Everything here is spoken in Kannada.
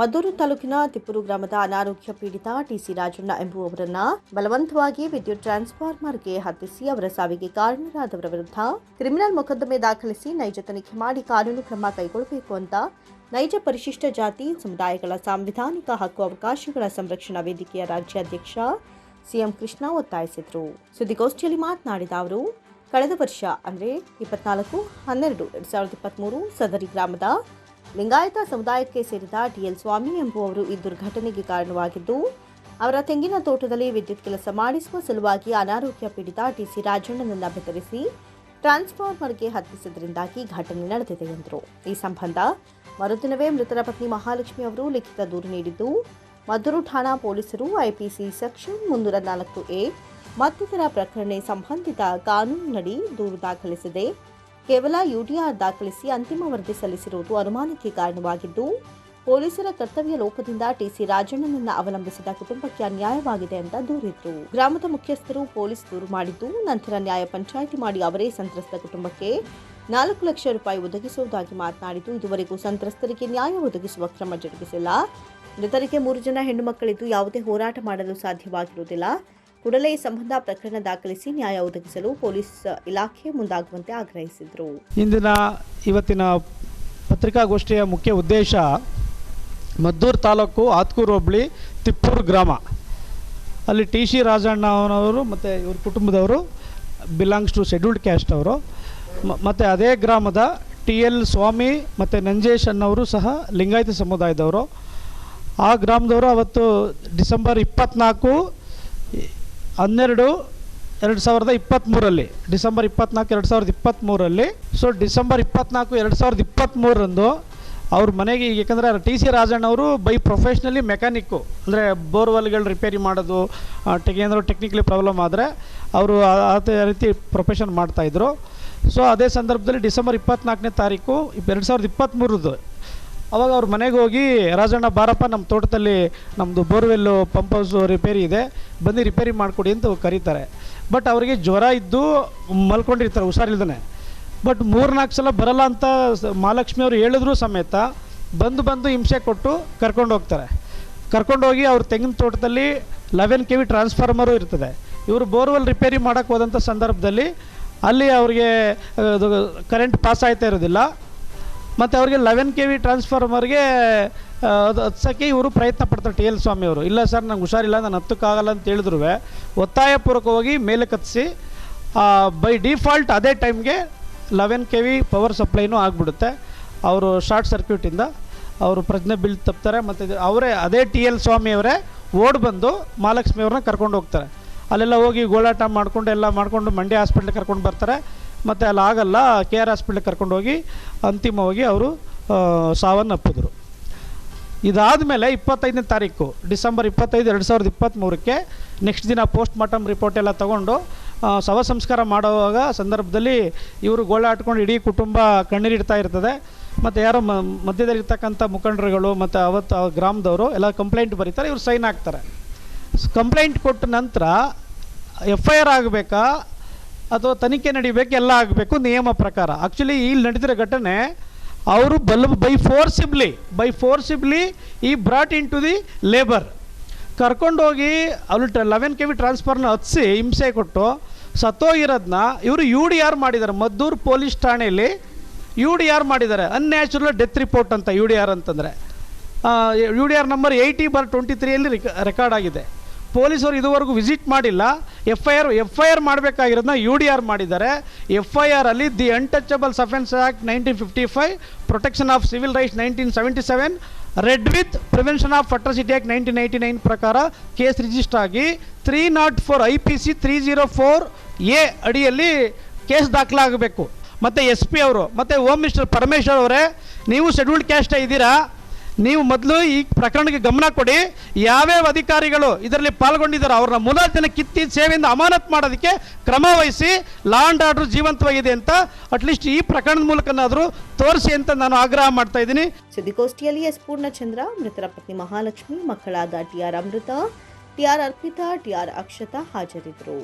ಮದ್ದೂರು ತಾಲೂಕಿನ ತಿಪ್ಪೂರು ಗ್ರಾಮದ ಅನಾರೋಗ್ಯ ಪೀಡಿತ ಟಿಸಿ ರಾಜಣ್ಣ ಎಂಬುವವರನ್ನ ಬಲವಂತವಾಗಿ ವಿದ್ಯುತ್ ಟ್ರಾನ್ಸ್ಫಾರ್ಮರ್ಗೆ ಹತ್ತಿಸಿ ಅವರ ಸಾವಿಗೆ ಕಾರಣರಾದವರ ವಿರುದ್ಧ ಕ್ರಿಮಿನಲ್ ಮೊಕದ್ದಮೆ ದಾಖಲಿಸಿ ನೈಜ ತನಿಖೆ ಮಾಡಿ ಕಾನೂನು ಕ್ರಮ ಕೈಗೊಳ್ಳಬೇಕು ಅಂತ ನೈಜ ಪರಿಶಿಷ್ಟ ಜಾತಿ, ಸಮುದಾಯಗಳ ಸಾಂವಿಧಾನಿಕ ಹಕ್ಕು ಅವಕಾಶಗಳ ಸಂರಕ್ಷಣಾ ವೇದಿಕೆಯ ರಾಜ್ಯಾಧ್ಯಕ್ಷ ಸಿಎಂ ಕೃಷ್ಣ ಒತ್ತಾಯಿಸಿದರು. ಸುದ್ದಿಗೋಷ್ಠಿಯಲ್ಲಿ ಮಾತನಾಡಿದ ಅವರು, ಕಳೆದ ವರ್ಷ ಅಂದರೆ ಇಪ್ಪತ್ನಾಲ್ಕು, ಹನ್ನೆರಡು, ಎರಡು ಸಾವಿರದ ಇಪ್ಪತ್ತ್ಮೂರು ಸದರಿ ಗ್ರಾಮದ ಲಿಂಗಾಯತ ಸಮುದಾಯಕ್ಕೆ ಸೇರಿದ ಟಿಎಲ್ ಸ್ವಾಮಿ ಎಂಬುವವರು ಈ ದುರ್ಘಟನೆಗೆ ಕಾರಣವಾಗಿದ್ದು, ಅವರ ತೆಂಗಿನ ತೋಟದಲ್ಲಿ ವಿದ್ಯುತ್ ಕೆಲಸ ಮಾಡಿಸುವ ಸಲುವಾಗಿ ಅನಾರೋಗ್ಯ ಪೀಡಿತ ಟಿಸಿ ರಾಜಣ್ಣನನ್ನು ಬೆದರಿಸಿ ಟ್ರಾನ್ಸ್ಫಾರ್ಮರ್ಗೆ ಹತ್ತಿಸಿದ್ರಿಂದಾಗಿ ಘಟನೆ ನಡೆದಿದೆ ಎಂದರು. ಈ ಸಂಬಂಧ ಮರುದಿನವೇ ಮೃತರ ಪತ್ನಿ ಮಹಾಲಕ್ಷ್ಮಿ ಅವರು ಲಿಖಿತ ದೂರು ನೀಡಿದ್ದು, ಮದ್ದೂರು ಠಾಣಾ ಪೊಲೀಸರು ಐಪಿಸಿ ಸೆಕ್ಷನ್ ಮುನ್ನೂರ ನಾಲ್ಕು ಎ ಮತ್ತಿತರ ಪ್ರಕರಣ ಸಂಬಂಧಿತ ಕಾನೂನಿನಡಿ ದೂರು ದಾಖಲಿಸಿದೆ. ಕೇವಲ ಯುಡಿಆರ್ ದಾಖಲಿಸಿ ಅಂತಿಮ ವರದಿ ಸಲ್ಲಿಸಿರುವುದು ಅನುಮಾನಕ್ಕೆ ಕಾರಣವಾಗಿದ್ದು, ಪೊಲೀಸರ ಕರ್ತವ್ಯ ಲೋಪದಿಂದ ಟಿಸಿ ರಾಜಣ್ಣನನ್ನ ಅವಲಂಬಿಸಿದ ಕುಟುಂಬಕ್ಕೆ ಅನ್ಯಾಯವಾಗಿದೆ ಅಂತ ದೂರಿದ್ರು ಗ್ರಾಮದ ಮುಖ್ಯಸ್ಥರು ಪೊಲೀಸ್ ದೂರು ಮಾಡಿದ್ದು, ನಂತರ ನ್ಯಾಯ ಪಂಚಾಯಿತಿ ಮಾಡಿ ಅವರೇ ಸಂತ್ರಸ್ತ ಕುಟುಂಬಕ್ಕೆ ನಾಲ್ಕು ಲಕ್ಷ ರೂಪಾಯಿ ಒದಗಿಸುವುದಾಗಿ ಮಾತನಾಡಿದ್ದು, ಇದುವರೆಗೂ ಸಂತ್ರಸ್ತರಿಗೆ ನ್ಯಾಯ ಒದಗಿಸುವ ಕ್ರಮ ಜರುಗಿಸಿಲ್ಲ. ಮೃತರಿಗೆ ಮೂರು ಜನ ಹೆಣ್ಣು ಮಕ್ಕಳಿದ್ದು ಯಾವುದೇ ಹೋರಾಟ ಮಾಡಲು ಸಾಧ್ಯವಾಗಿರುವುದಿಲ್ಲ. ಕೂಡಲೇ ಈ ಸಂಬಂಧ ಪ್ರಕರಣ ದಾಖಲಿಸಿ ನ್ಯಾಯ ಒದಗಿಸಲು ಪೊಲೀಸ್ ಇಲಾಖೆ ಮುಂದಾಗುವಂತೆ ಆಗ್ರಹಿಸಿದರು. ಇಂದಿನ ಇವತ್ತಿನ ಪತ್ರಿಕಾಗೋಷ್ಠಿಯ ಮುಖ್ಯ ಉದ್ದೇಶ ಮದ್ದೂರು ತಾಲೂಕು ಆತ್ಕೂರು ಹೋಬಳಿ ತಿಪ್ಪೂರು ಗ್ರಾಮ. ಅಲ್ಲಿ ಟಿ ಸಿ ರಾಜಣ್ಣನವರು ಮತ್ತು ಇವ್ರ ಕುಟುಂಬದವರು ಬಿಲಾಂಗ್ಸ್ ಟು ಶೆಡ್ಯೂಲ್ಡ್ ಕ್ಯಾಸ್ಟ್ ಅವರು. ಮತ್ತು ಅದೇ ಗ್ರಾಮದ ಟಿ ಎಲ್ ಸ್ವಾಮಿ ಮತ್ತು ನಂಜೇಶ್ ಅನ್ನವರು ಸಹ ಲಿಂಗಾಯತ ಸಮುದಾಯದವರು. ಆ ಗ್ರಾಮದವರು ಅವತ್ತು ಡಿಸೆಂಬರ್ ಇಪ್ಪತ್ತ್ನಾಲ್ಕು ಹನ್ನೆರಡು, ಎರಡು ಸಾವಿರದ ಇಪ್ಪತ್ತ್ಮೂರಲ್ಲಿ ಡಿಸೆಂಬರ್ ಇಪ್ಪತ್ನಾಲ್ಕು, ಎರಡು ಸಾವಿರದ ಇಪ್ಪತ್ತ್ಮೂರಲ್ಲಿ ಸೊ ಡಿಸೆಂಬರ್ ಇಪ್ಪತ್ನಾಲ್ಕು, ಎರಡು ಸಾವಿರದ ಇಪ್ಪತ್ತ್ಮೂರರಂದು ಅವ್ರ ಮನೆಗೆ ಏಕೆಂದರೆ ಟಿ ಸಿ ರಾಜಣ್ಣವರು ಬೈ ಪ್ರೊಫೆಷ್ನಲಿ ಮೆಕ್ಯಾನಿಕ್ಕು ಅಂದರೆ ಬೋರ್ವೆಲ್ಗಳು ರಿಪೇರಿ ಮಾಡೋದು ಏನಾದರೂ ಟೆಕ್ನಿಕಲಿ ಪ್ರಾಬ್ಲಮ್ ಆದರೆ ಅವರು ಅದೇ ರೀತಿ ಪ್ರೊಫೆಷನ್ ಮಾಡ್ತಾಯಿದ್ರು ಸೊ ಅದೇ ಸಂದರ್ಭದಲ್ಲಿ ಡಿಸೆಂಬರ್ ಇಪ್ಪತ್ನಾಲ್ಕನೇ ತಾರೀಕು ಎರಡು ಸಾವಿರದ ಇಪ್ಪತ್ತ್ಮೂರದ್ದು ಅವಾಗ ಅವ್ರ ಮನೆಗೆ ಹೋಗಿ, ರಾಜಣ್ಣ ಬಾರಪ್ಪ ನಮ್ಮ ತೋಟದಲ್ಲಿ ನಮ್ಮದು ಬೋರ್ವೆಲ್ಲು ಪಂಪ್ ಹೌಸು ರಿಪೇರಿ ಇದೆ ಬಂದು ರಿಪೇರಿ ಮಾಡಿಕೊಡಿ ಅಂತ ಕರೀತಾರೆ. ಬಟ್ ಅವರಿಗೆ ಜ್ವರ ಇದ್ದು ಮಲ್ಕೊಂಡಿರ್ತಾರೆ ಹುಷಾರಿಲ್ದೇ ಬಟ್ ಮೂರ್ನಾಲ್ಕು ಸಲ ಬರಲ್ಲ ಅಂತ ಮಹಾಲಕ್ಷ್ಮಿ ಅವರು ಹೇಳಿದ್ರು ಸಮೇತ, ಬಂದು ಬಂದು ಹಿಂಸೆ ಕೊಟ್ಟು ಕರ್ಕೊಂಡು ಹೋಗ್ತಾರೆ. ಕರ್ಕೊಂಡೋಗಿ ಅವ್ರ ತೆಂಗಿನ ತೋಟದಲ್ಲಿ ಲೆವೆನ್ ಕೆ ವಿ ಟ್ರಾನ್ಸ್ಫಾರ್ಮರು ಇರ್ತದೆ. ಇವರು ಬೋರ್ವೆಲ್ ರಿಪೇರಿ ಮಾಡೋಕ್ಕೆ ಹೋದಂಥ ಸಂದರ್ಭದಲ್ಲಿ ಅಲ್ಲಿ ಅವ್ರಿಗೆ ಕರೆಂಟ್ ಪಾಸ್ ಆಯ್ತಾ ಇರೋದಿಲ್ಲ. ಮತ್ತು ಅವ್ರಿಗೆ ಲೆವೆನ್ ಕೆ ವಿ ಟ್ರಾನ್ಸ್ಫಾರ್ಮರ್ಗೆ ಅದು ಹತ್ಸೋಕ್ಕೆ ಇವರು ಪ್ರಯತ್ನ ಪಡ್ತಾರೆ ಟಿ ಎಲ್ ಸ್ವಾಮಿ ಅವರು. ಇಲ್ಲ ಸರ್, ನಂಗೆ ಹುಷಾರಿಲ್ಲ, ನಾನು ಹತ್ತಕ್ಕಾಗಲ್ಲ ಅಂತ ಹೇಳಿದ್ರು ಒತ್ತಾಯಪೂರ್ವಕವಾಗಿ ಮೇಲೆ ಕತ್ತಿಸಿ ಬೈ ಡಿಫಾಲ್ಟ್ ಅದೇ ಟೈಮ್ಗೆ ಲೆವೆನ್ ಕೆ ವಿ ಪವರ್ ಸಪ್ಲೈನೂ ಆಗಿಬಿಡುತ್ತೆ. ಅವರು ಶಾರ್ಟ್ ಸರ್ಕ್ಯೂಟಿಂದ ಅವರು ಪ್ರಜ್ಞೆ ಬಿಲ್ ತಪ್ತಾರೆ, ಮತ್ತು ಅವರೇ, ಅದೇ ಟಿ ಎಲ್ ಸ್ವಾಮಿಯವರೇ ಓಡ್ ಬಂದು ಮಹಾಲಕ್ಷ್ಮಿಯವ್ರನ್ನ ಕರ್ಕೊಂಡು ಹೋಗ್ತಾರೆ. ಅಲ್ಲೆಲ್ಲ ಹೋಗಿ ಗೋಳಾಟ ಮಾಡಿಕೊಂಡು, ಎಲ್ಲ ಮಾಡಿಕೊಂಡು ಮಂಡ್ಯ ಹಾಸ್ಪಿಟ್ಲಿಗೆ ಕರ್ಕೊಂಡು ಬರ್ತಾರೆ. ಮತ್ತು ಅಲ್ಲಿ ಆಗಲ್ಲ ಕೆ ಆರ್ ಹಾಸ್ಪಿಟ್ಲಿಗೆ ಕರ್ಕೊಂಡು ಹೋಗಿ ಅಂತಿಮವಾಗಿ ಅವರು ಸಾವನ್ನಪ್ಪಿದ್ರು ಇದಾದ ಮೇಲೆ ಇಪ್ಪತ್ತೈದನೇ ತಾರೀಕು, ಡಿಸೆಂಬರ್ ಇಪ್ಪತ್ತೈದು, ಎರಡು ಸಾವಿರದ ಇಪ್ಪತ್ತ್ಮೂರಕ್ಕೆ ನೆಕ್ಸ್ಟ್ ದಿನ ಪೋಸ್ಟ್ ಮಾರ್ಟಮ್ ರಿಪೋರ್ಟ್ ಎಲ್ಲ ತೊಗೊಂಡು ಶವ ಸಂಸ್ಕಾರ ಮಾಡುವಾಗ ಸಂದರ್ಭದಲ್ಲಿ ಇವರು ಗೋಳಾಟ್ಕೊಂಡು ಇಡೀ ಕುಟುಂಬ ಕಣ್ಣೀರಿಡ್ತಾ ಇರ್ತದೆ. ಮತ್ತು ಯಾರೋ ಮಧ್ಯದಲ್ಲಿರ್ತಕ್ಕಂಥ ಮುಖಂಡರುಗಳು ಮತ್ತು ಅವತ್ತು ಗ್ರಾಮದವರು ಎಲ್ಲ ಕಂಪ್ಲೇಂಟ್ ಬರೀತಾರೆ, ಇವರು ಸೈನ್ ಹಾಕ್ತಾರೆ. ಕಂಪ್ಲೇಂಟ್ ಕೊಟ್ಟ ನಂತರ ಎಫ್ ಐ ಆರ್ ಆಗಬೇಕಾ? ಅಥವಾ ತನಿಖೆ ನಡಿಬೇಕು, ಎಲ್ಲ ಆಗಬೇಕು, ನಿಯಮ ಪ್ರಕಾರ. ಆ್ಯಕ್ಚುಲಿ ಇಲ್ಲಿ ನಡೆದಿರೋ ಘಟನೆ, ಅವರು ಬಲ್ ಬೈ ಫೋರ್ಸಿಬ್ಲಿ ಬೈ ಫೋರ್ಸಿಬ್ಲಿ ಈ brought in to the labour ಕರ್ಕೊಂಡೋಗಿ ಅವ್ರು ಲೆವೆನ್ ಕೆ ವಿ ಟ್ರಾನ್ಸ್ಫರ್ನ ಹತ್ಸಿ ಹಿಂಸೆ ಕೊಟ್ಟು ಸತ್ತೋಗಿರೋದನ್ನ ಇವರು ಯು ಡಿ ಆರ್ ಮಾಡಿದ್ದಾರೆ. ಮದ್ದೂರು ಪೊಲೀಸ್ ಠಾಣೆಯಲ್ಲಿ ಯು ಡಿ ಆರ್ ಮಾಡಿದ್ದಾರೆ. ಅನ್ಯಾಚುರಲ್ ಡೆತ್ ರಿಪೋರ್ಟ್ ಅಂತ ಯು ಡಿ ಆರ್ ಅಂತಂದರೆ. U D R number eighty bar twenty ತ್ರೀಯಲ್ಲಿ record ಆಗಿದೆ. ಪೊಲೀಸರು ಇದುವರೆಗೂ ವಿಸಿಟ್ ಮಾಡಿಲ್ಲ. F I R F I R ಮಾಡಬೇಕಾಗಿರೋದನ್ನ U D R ಮಾಡಿದ್ದಾರೆ. ಎಫ್ ಐ ಆರಲ್ಲಿ the untouchables offence act nineteen fifty five protection of civil rights nineteen seventy seven read with prevention of atrocity act nineteen ninety nine ಪ್ರಕಾರ ಕೇಸ್ ರಿಜಿಸ್ಟರ್ ಆಗಿ three not four I P C three zero four A ಅಡಿಯಲ್ಲಿ ಕೇಸ್ ದಾಖಲಾಗಬೇಕು. ಮತ್ತು ಎಸ್ ಪಿ ಅವರು, ಮತ್ತು ಹೋಮ್ ಮಿನಿಸ್ಟರ್ ಪರಮೇಶ್ವರ್ ಅವರೇ, ನೀವು ಶೆಡ್ಯೂಲ್ಡ್ ಕ್ಯಾಸ್ಟ್ ಇದ್ದೀರಾ? ನೀವು ಮೊದಲು ಈ ಪ್ರಕರಣಕ್ಕೆ ಗಮನ ಕೊಡಿ. ಯಾವ್ಯಾವ ಅಧಿಕಾರಿಗಳು ಇದರಲ್ಲಿ ಪಾಲ್ಗೊಂಡಿದ್ದಾರೆ ಅವ್ರನ್ನ ಮುಲಾಜನ ಕಿತ್ತಿ ಸೇವೆಯಿಂದ ಅಮಾನತ್ ಮಾಡೋದಕ್ಕೆ ಕ್ರಮ ವಹಿಸಿ ಲಾ ಆ್ಯಂಡ್ ಆರ್ಡರ್ ಜೀವಂತವಾಗಿದೆ ಅಂತ ಅಟ್ಲೀಸ್ಟ್ ಈ ಪ್ರಕರಣದ ಮೂಲಕನಾದರೂ ತೋರಿಸಿ ಅಂತ ನಾನು ಆಗ್ರಹ ಮಾಡ್ತಾ ಇದ್ದೀನಿ. ಸುದ್ದಿಗೋಷ್ಠಿಯಲ್ಲಿ ಎಸ್ ಪೂರ್ಣಚಂದ್ರ ಮೃತರ ಪತ್ನಿ ಮಹಾಲಕ್ಷ್ಮಿ, ಮಕ್ಕಳಾದ TR Amrutha TR Arpitha TR Akshatha ಹಾಜರಿದ್ದರು.